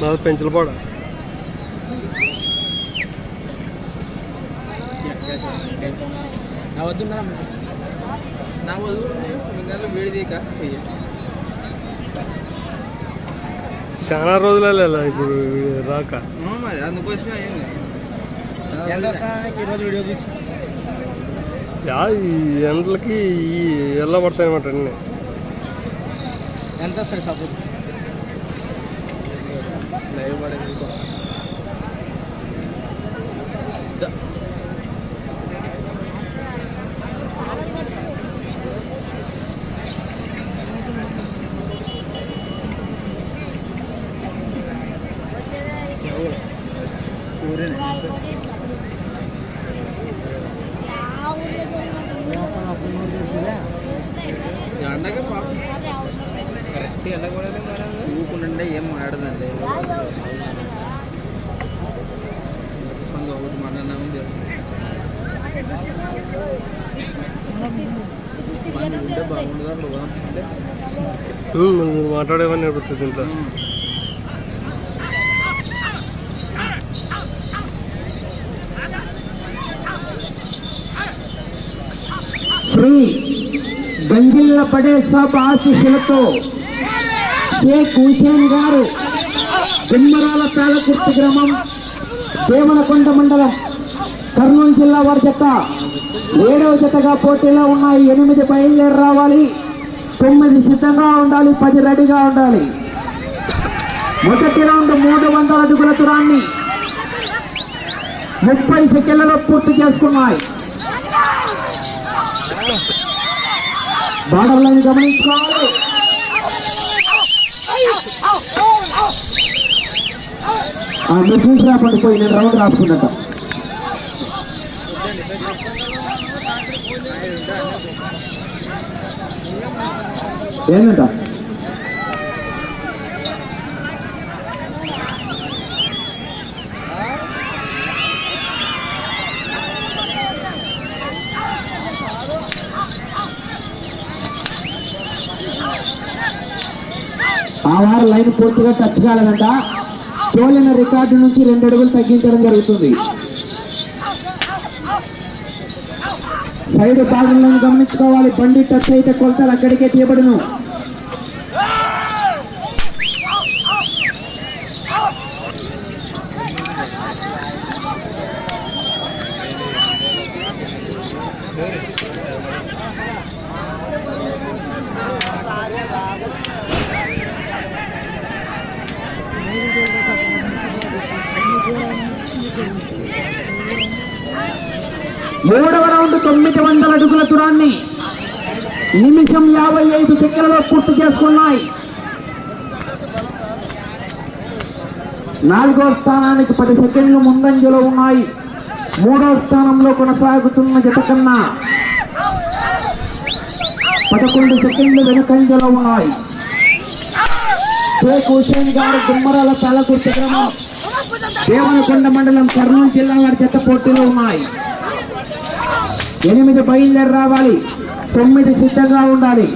నాది పెంచలపాడ నా వద్దు నా వద్దు వేడిదీక చాలా రోజులలో ఇప్పుడు రాక అందుకోసమే అయింది ఈరోజు వీడియో తీసి ఈ ఎండలకి ఈ ఎలా పడతాయి అనమాట అన్నీ ఎంత సార్ సపోజ్ ലൈവ് ആണെങ്കിൽ ಕರೆಕ್ಟ್ ಎಲ್ಲ ಕೂಡ ఉంటే బాగుండదు నేర్పుతుంది ఇంట్లో శ్రీ గంగిల్ల పడే సబ్ ఆశీస్సులతో షేక్ హుసేన్ గారు తుమ్మరాల పేలకుర్తి గ్రామం దేవనకొండ మండలం కర్నూలు జిల్లా వారి జత ఏడవ జతగా పోటీలో ఉన్నాయి. ఎనిమిది బయలుదేరి రావాలి. తొమ్మిది సిద్ధంగా ఉండాలి. పది రెడీగా ఉండాలి. మొదటి రౌండ్ మూడు వందల అడుగుల దూరాన్ని ముప్పై సెకండ్లలో పూర్తి చేసుకున్నాయి. బాడర్లను గమనించుకోవాలి ఆ, మీరు చూసి నేను రౌండ్ రాసుకున్నట్టు. ఏంటంట ఆ వారు లైన్ పూర్తిగా టచ్ కాలేదంట. తోలిన రికార్డు నుంచి రెండు అడుగులు తగ్గించడం జరుగుతుంది. సైడ్ భాగంలో గమనించుకోవాలి. బండి టచ్ అయితే కొలతలు అక్కడికే తీయబడును. మూడవ రౌండ్ తొమ్మిది వందల అడుగుల దూరాన్ని నిమిషం యాభై ఐదు సెకండ్లలో పూర్తి చేసుకున్నాయి. నాలుగో స్థానానికి పది సెకండ్లు ముందంజలో ఉన్నాయి. మూడో స్థానంలో కొనసాగుతున్న జత కన్నా పదకొండు సెకండ్లు వెనుకంజలో ఉన్నాయి. షేక్ హుసేన్ గారు గుమ్మరాల తలకుర్తి గ్రామం దేవనకొండ మండలం కర్నూలు జిల్లా వారి జత పోటీలో ఉన్నాయి. ఎనిమిది బయలుదేరి రావాలి. తొమ్మిది సిద్ధంగా ఉండాలి.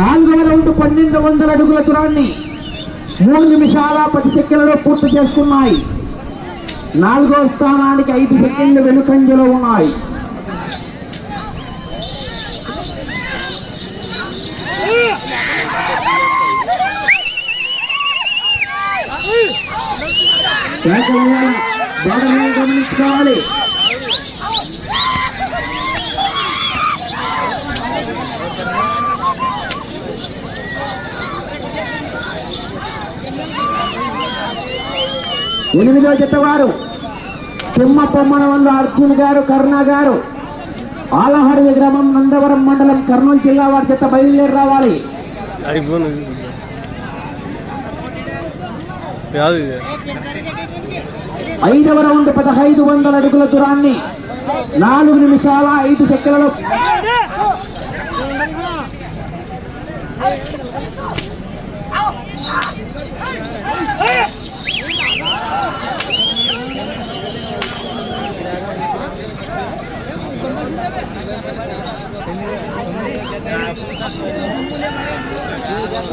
నాలుగవ రౌండ్ పన్నెండు వందల అడుగుల దూరాన్ని మూడు నిమిషాల పది సెకండ్లలో పూర్తి చేసుకున్నాయి నాలుగో స్థానానికి ఐదు సెకండ్లు వెనుకంజలో ఉన్నాయి. గమనించుకోవాలి. ఎనిమిదో జత వారు తిమ్మ పొమ్మన వంద అర్జున్ గారు కరుణ గారు. ఆలహరి గ్రామం నందవరం మండలం కర్నూలు జిల్లా వారి జత బయలుదేరి రావాలి. ఐదవ రౌండ్ పదహైదు వందల అడుగుల దూరాన్ని నాలుగు నిమిషాల ఐదు సెకండ్లలో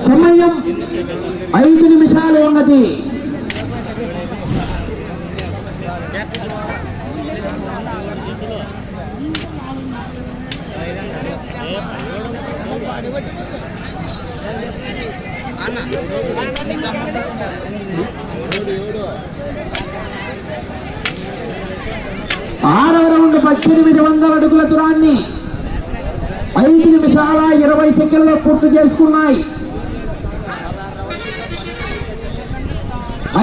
సమయం ఐదు నిమిషాలు ఉన్నది. ఆరవ రౌండ్ పద్దెనిమిది వందల అడుగుల దూరాన్ని ఐదు నిమిషాల ఇరవై సెకండ్లో పూర్తి చేసుకున్నాయి.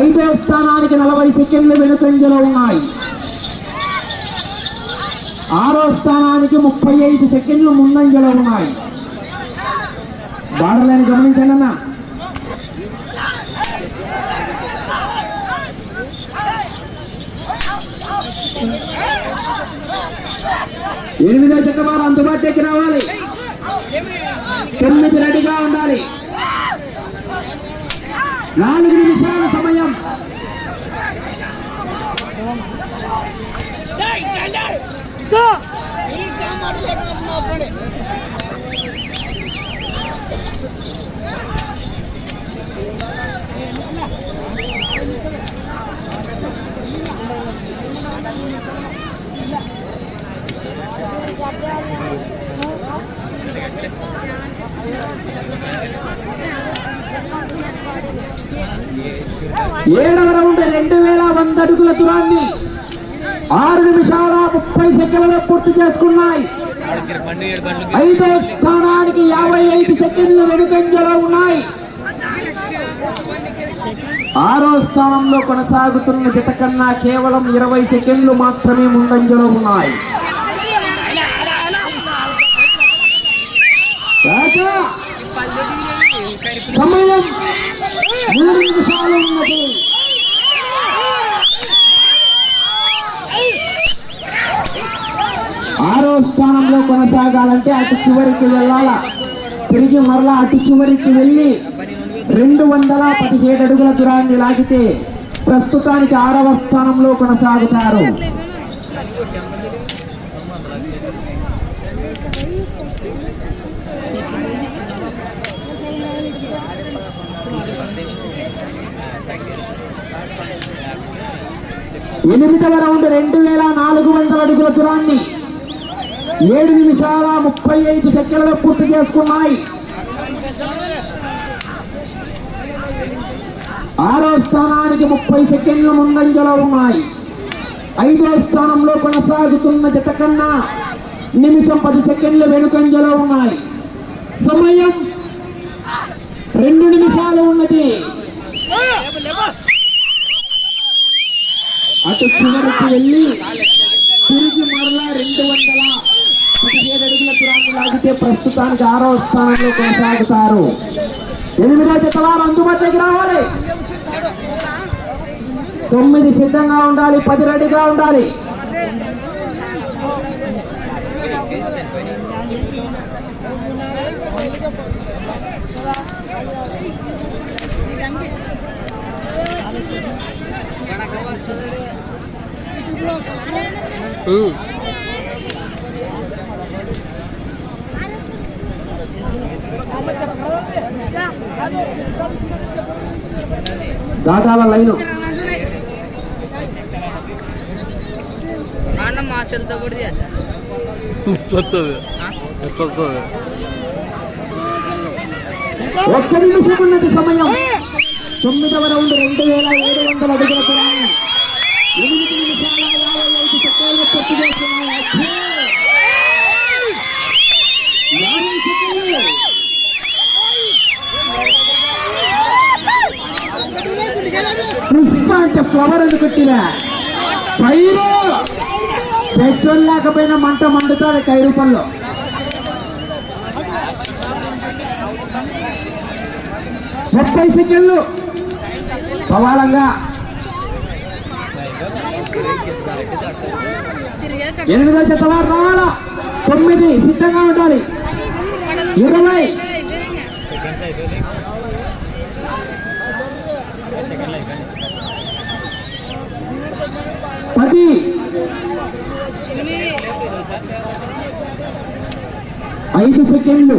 ఐదో స్థానానికి నలభై సెకండ్లు వెనుకంజలో ఉన్నాయి. ఆరో స్థానానికి ముప్పై ఐదు సెకండ్లు ముందంజలో ఉన్నాయి. బాడలేని గమనించానన్నా ఎనిమిదో జట్టు అందుబాటులోకి రావాలి. తొమ్మిది రెడీగా ఉండాలి. నాలుగు నిమిషాల సమయం. ఏడవ రౌండ్ రెండు వేల వంద అడుగుల దూరాన్ని ఆరు నిమిషాల ముప్పై సెకండ్లలో పూర్తి చేసుకున్నాయి. ఐదో స్థానానికి యాభై ఐదు సెకండ్లు వెనుకంజలో ఉన్నాయి. ఆరో స్థానంలో కొనసాగుతున్న జత కన్నా కేవలం ఇరవై సెకండ్లు మాత్రమే ముందంజలో ఉన్నాయి. రాజా, సమయం మూడు నిమిషాలు ఉన్నది ఆరో స్థానంలో కొనసాగాలంటే అటు చివరికి వెళ్ళాల? తిరిగి మరలా అటు చివరికి వెళ్ళి రెండు వందల పదిహేడు అడుగుల దూరాన్ని లాగితే ప్రస్తుతానికి ఆరవ స్థానంలో కొనసాగుతారు. ఎనిమిదవ రౌండ్ రెండు వేల నాలుగు వందల అడుగుల దూరాన్ని ఏడు నిమిషాల ముప్పై ఐదు సెకండ్లలో పూర్తి చేసుకున్నాయి. ఆరో స్థానానికి ముప్పై సెకండ్ల ముందంజలో ఉన్నాయి. ఐదో స్థానంలో కొనసాగుతున్న జత కన్నా నిమిషం పది సెకండ్లు వెనుకంజలో ఉన్నాయి. సమయం రెండు నిమిషాలు ఉన్నది. అటు చివరికి వెళ్ళి తిరిగి మరలా రెండు వందల పదిహేడు అడుగుల దూరాన్ని లాగితే ప్రస్తుతానికి ఆరో స్థానంలో కొనసాగుతారు. ఎనిమిదో జతవారు అందుబాటులోకి రావాలి. తొమ్మిది సిద్ధంగా ఉండాలి పది రెడీగా ఉండాలి. ఉమ్. దాటాల లైను. అన్న మా సెల్తో కూడా ఒక్క నిమిషం ఉన్నది సమయం. తొమ్మిదవ రౌండ్ రెండు వేల ఏడు వందల అడుగుల ఎనిమిది నిమిషాల యాభై యాభై సెకండ్లు పుష్ప అంటే ఫ్లవర్ అని కొట్టిన కైరు పెట్రోల్ లేకపోయినా మంట మండుతుంది కైరు పళ్ళు ముప్పై సెకండ్లు. సవాలంగా ఎనిమిదో జత వారు రావాలా? తొమ్మిది సిద్ధంగా ఉండాలి. ఇరవై. పది. ఐదు సెకండ్లు.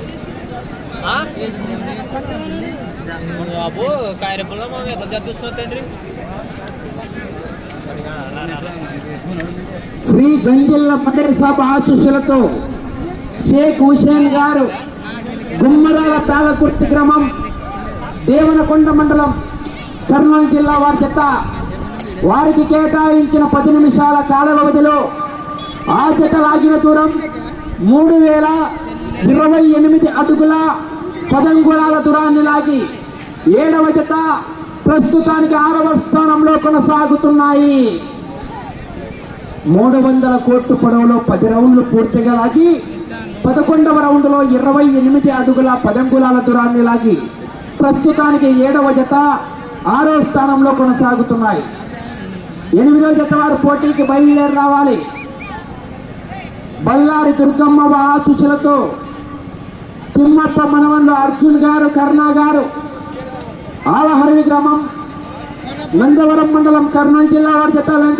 బాబు కాయరపుల్లో మా ఎక్కడ చదువుతున్నా తండ్రి? శ్రీ గంజిల్ల మండలి సభ ఆశీస్సులతో షేక్ హుసేన్ గారు గుమ్మరాల పేలకుర్తి గ్రామం దేవనకొండ మండలం కర్నూలు జిల్లా వారి చెత్త వారికి కేటాయించిన పది నిమిషాల కాల వ్యవధిలో ఆ జత లాగిన దూరం మూడు వేల ఇరవై ఎనిమిది అడుగుల పదంగుళాల దూరాన్ని లాగి ఏడవ జత ప్రస్తుతానికి ఆరవ స్థానంలో కొనసాగుతున్నాయి. మూడు వందల కోట్ల పొడవులో పది రౌండ్లు పూర్తిగా లాగి పదకొండవ రౌండ్లో ఇరవై ఎనిమిది అడుగుల పదంగులాల దూరాన్ని లాగి ప్రస్తుతానికి ఏడవ జత ఆరో స్థానంలో కొనసాగుతున్నాయి. ఎనిమిదో జత వారు పోటీకి బయలుదేరి రావాలి. బళ్ళారి దుర్గమ్మ ఆశీస్సులతో తిమ్మప్ప మనవన్లు అర్జున్ గారు కర్ణా గారు. ఆలహరి గ్రామం నందవరం మండలం కర్నూలు జిల్లా వారి జత వెంకట